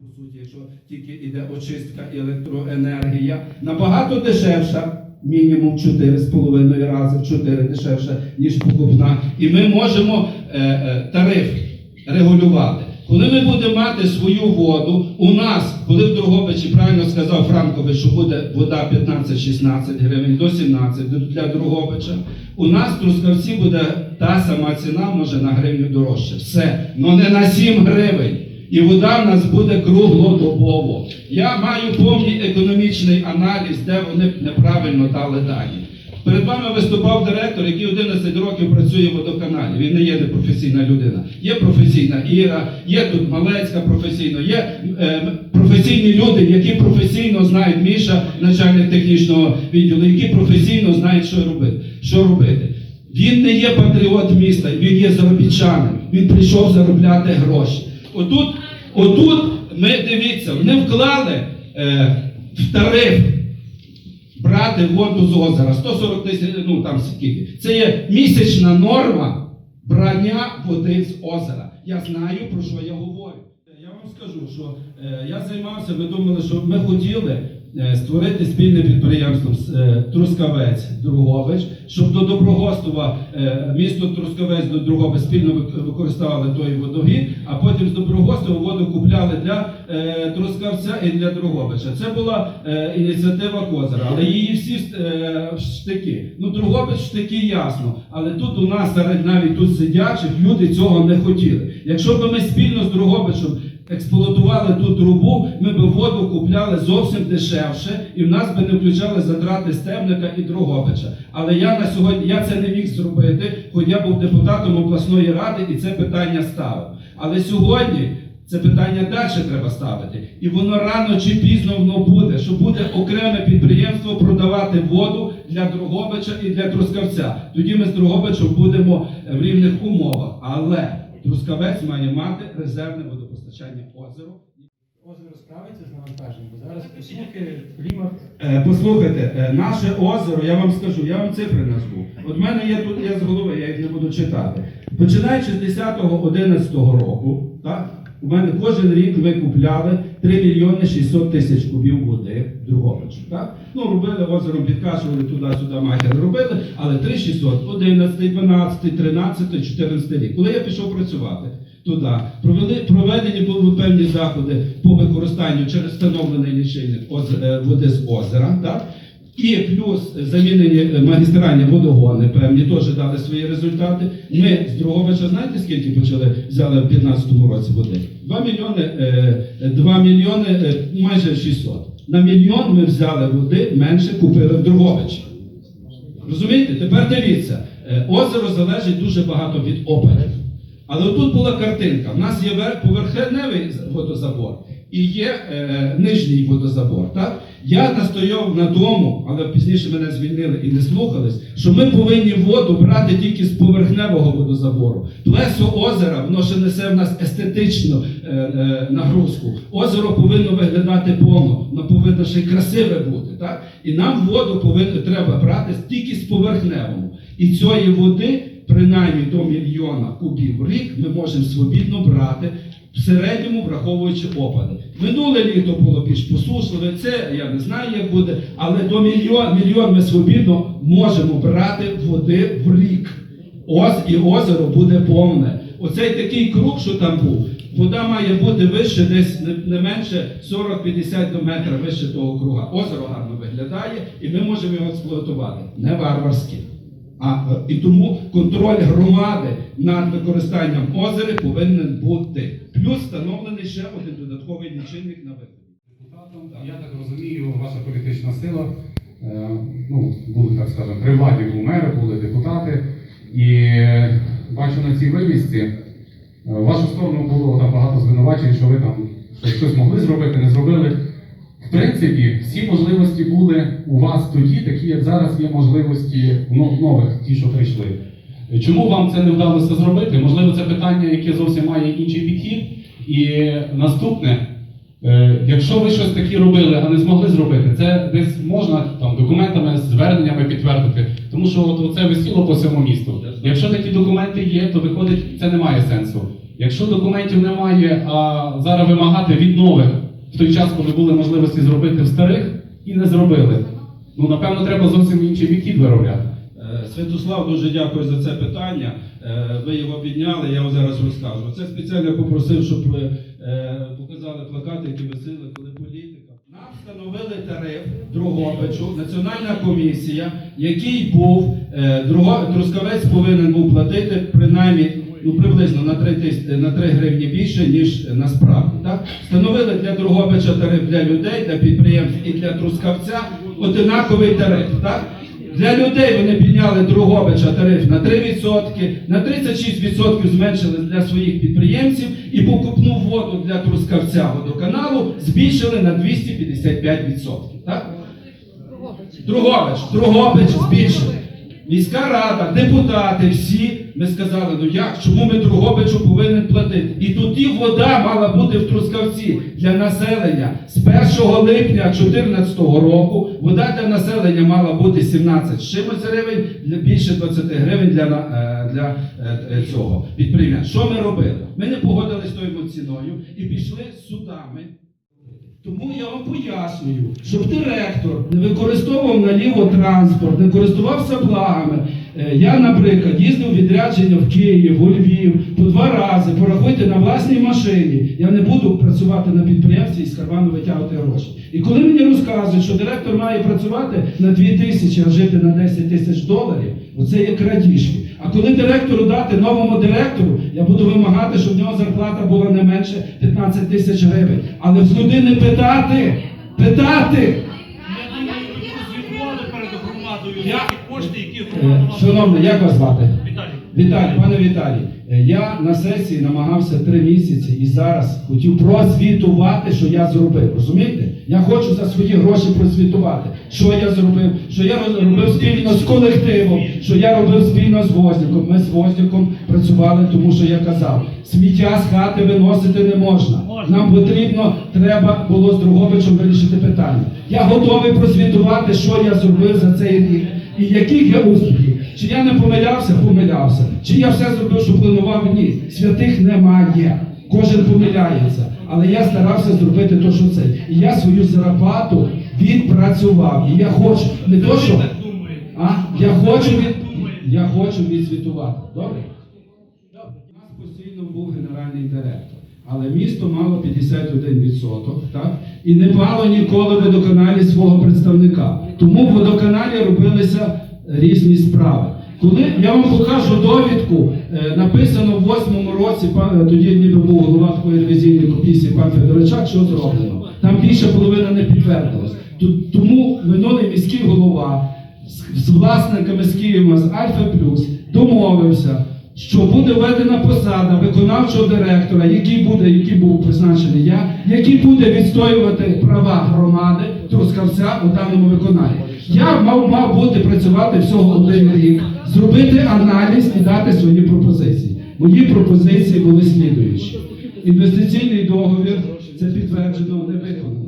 По суті, якщо тільки йде очистка і електроенергія, набагато дешевша, мінімум 4,5 рази в 4 дешевша, ніж покупна. І ми можемо е, е, тариф регулювати. Коли ми будемо мати свою воду, у нас, коли в Дрогобичі, правильно сказав Франкович, що буде вода 15-16 гривень до 17 для Дрогобича, у нас Трускавці буде та сама ціна, може на гривню дорожче. Все, але не на 7 гривень. І вода в нас буде круглодобово. Я маю повний економічний аналіз, де вони неправильно дали дані. Перед вами виступав директор, який 11 років працює в водоканалі. Він не є непрофесійна людина. Є професійна Іра, є тут Малецька професійно, є е, професійні люди, які професійно знають Міша, начальник технічного відділу, які професійно знають, що робити. Що робити. Він не є патріот міста, він є заробітчанин. Він прийшов заробляти гроші. Отут, отут ми дивіться, вони вклали е, в тариф брати воду з озера 140 тисяч, ну там скільки. Це є місячна норма брання води з озера. Я знаю, про що я говорю. Я вам скажу, що е, я займався, ви думали, що ми хотіли створити спільне підприємство е, Трускавець Другович, щоб до Доброгостова е, місто Трускавець до Другович спільно вик- використовували той водогін, а потім з Доброгостова воду купляли для е, Трускавця і для Другобича. Це була е, ініціатива Козира, але її всі е, штики. Ну, Другобич штики ясно, але тут у нас навіть тут сидячих люди цього не хотіли. Якщо б ми спільно з Другобичем експлуатували ту трубу, ми б воду купляли зовсім дешевше, і в нас би не включали затрати Стебника і Другобича. Але я на сьогодні я це не міг зробити, хоч я був депутатом обласної ради і це питання ставив. Але сьогодні це питання далі треба ставити. І воно рано чи пізно воно буде, що буде окреме підприємство продавати воду для Другобича і для Трускавця. Тоді ми з Другобичем будемо в рівних умовах. Але Трускавець має мати резервне водопостачання озеро. Озеро справиться з навантаженням, бо зараз посухи, клімат. Е, Послухайте, е, наше озеро, я вам скажу, я вам цифри назву. От в мене є тут, я з голови, я їх не буду читати. Починаючи з 10-11 року, так, у мене кожен рік ви купляли 3 мільйони 600 тисяч кубів води в Другобичу. Так? Ну, робили озером, підкачували туди-сюди, матір робили, але 3 600, 11, 12, 13, 14 рік. Коли я пішов працювати, туди. Провели, проведені були певні заходи по використанню через встановлений лічильник е, води з озера. Так? І плюс замінені е, магістральні водогони, певні теж дали свої результати. Ми з Друговича, знаєте, скільки почали взяли в 2015 році води? 2 мільйони, е, 2 мільйони е, майже 600. На мільйон ми взяли води, менше купили в Друговичі. Розумієте? Тепер дивіться, озеро залежить дуже багато від опадів. Але тут була картинка. У нас є поверхневий водозабор і є е, нижній водозабор. Так? Я настояв на тому, але пізніше мене звільнили і не слухались, що ми повинні воду брати тільки з поверхневого водозабору. Плесо озера, воно ще несе в нас естетичну е, е, нагрузку. Озеро повинно виглядати повно, воно повинно ще й красиве бути. Так? І нам воду повинно треба брати тільки з поверхневого. І цієї води принаймні до мільйона кубів в рік ми можемо свобідно брати, в середньому враховуючи опади. Минуле літо було більш посушливе, це я не знаю, як буде, але до мільйон, мільйон ми свобідно можемо брати води в рік. Оз і озеро буде повне. Оцей такий круг, що там був, вода має бути вище, десь не, менше 40-50 до метра вище того круга. Озеро гарно виглядає, і ми можемо його експлуатувати. Не варварськи. А, е, і тому контроль громади над використанням озера повинен бути. Плюс встановлений ще один додатковий лічильник на виході. депутатом. Я так розумію, ваша політична сила, е, ну, були, так скажемо, при владі були мери, були депутати. І е, бачу на цій вивісці, е, в вашу сторону було там багато звинувачень, що ви там щось, щось могли зробити, не зробили. В принципі, всі можливості були у вас тоді, такі як зараз є можливості ну, нових, ті, що прийшли. Чому вам це не вдалося зробити? Можливо, це питання, яке зовсім має інший підхід. І наступне, Е, Якщо ви щось таке робили, а не змогли зробити, це десь можна там документами, зверненнями підтвердити, тому що от це висіло по всьому місту. Якщо такі документи є, то виходить, це не має сенсу. Якщо документів немає, а зараз вимагати від нових в той час, коли були можливості зробити в старих, і не зробили. Ну, напевно, треба зовсім інший підхід виробляти. Е, Святослав, дуже дякую за це питання. Е, Ви його підняли, я вам зараз розкажу. Це спеціально попросив, щоб ви е, показали плакати, які висили, коли політика. Нам встановили тариф Другобичу, національна комісія, який був Друго- Трускавець повинен був платити принаймні ну, приблизно на 3, тис- на 3 гривні більше, ніж насправді. Так? Встановили для Другобича тариф для людей, для підприємств і для Трускавця одинаковий тариф. Так? Для людей вони підняли Другобича тариф на 3%, на 36% зменшили для своїх підприємців і покупну воду для Трускавця водоканалу збільшили на 255%. Так? Другобич, Другобич збільшили. Міська рада, депутати, всі ми сказали, ну як, чому ми Другобичу повинен платити? І тоді вода мала бути в Трускавці для населення з 1 липня 2014 року. Вода для населення мала бути 17 чимось гривень, більше 20 гривень для, е, для е, е, цього підприємства. Що ми робили? Ми не погодились з тою ціною і пішли з судами. Тому я вам пояснюю, щоб директор не використовував наліво транспорт, не користувався благами. Е, Я, наприклад, їздив відрядження в Київ, у Львів по два рази, порахуйте на власній машині. Я не буду працювати на підприємстві і з карману витягувати гроші. І коли мені розказують, що директор має працювати на 2 тисячі, а жити на 10 тисяч доларів, оце є крадіжки. А коли директору дати новому директору, я буду вимагати, щоб в нього зарплата була не менше 15 тисяч гривень. Але з людини питати, питати. Я- Е, Шановний, як вас звати? Віталій. Віталій, пане Віталій, е, я на сесії намагався три місяці і зараз хотів прозвітувати, що я зробив. Розумієте? Я хочу за свої гроші прозвітувати, що я зробив, що я робив спільно з колективом, що я робив спільно з Возняком. Ми з Возняком працювали, тому що я казав, сміття з хати виносити не можна. Нам потрібно, треба було з Другобичем вирішити питання. Я готовий прозвітувати, що я зробив за цей рік і яких я успіхів. Чи я не помилявся? Помилявся. Чи я все зробив, що планував? Ні. Святих немає. Кожен помиляється. Але я старався зробити те, що це. І я свою зарплату відпрацював. І я хочу не то, що. А? Я хочу від... я хочу відзвітувати. Добре? У нас постійно був генеральний директор, але місто мало 51%, так? І не мало ніколи в водоканалі свого представника. Тому в водоканалі робилися різні справи. Коли я вам покажу довідку, е, написано в восьмому році, пан, е, тоді ніби був голова такої ревізійної комісії, пан Федоричак, що зроблено. Там більше половина не підтвердилось. Ту- Тому минулий міський голова з власниками з Києва з Альфа Плюс домовився, що буде введена посада виконавчого директора, який буде, який був призначений я, який буде відстоювати права громади Трускавця у даному виконанні. Я мав, мав бути працювати всього один рік, зробити аналіз і дати свої пропозиції. Мої пропозиції були слідуючі. Інвестиційний договір це підтверджено не виконано.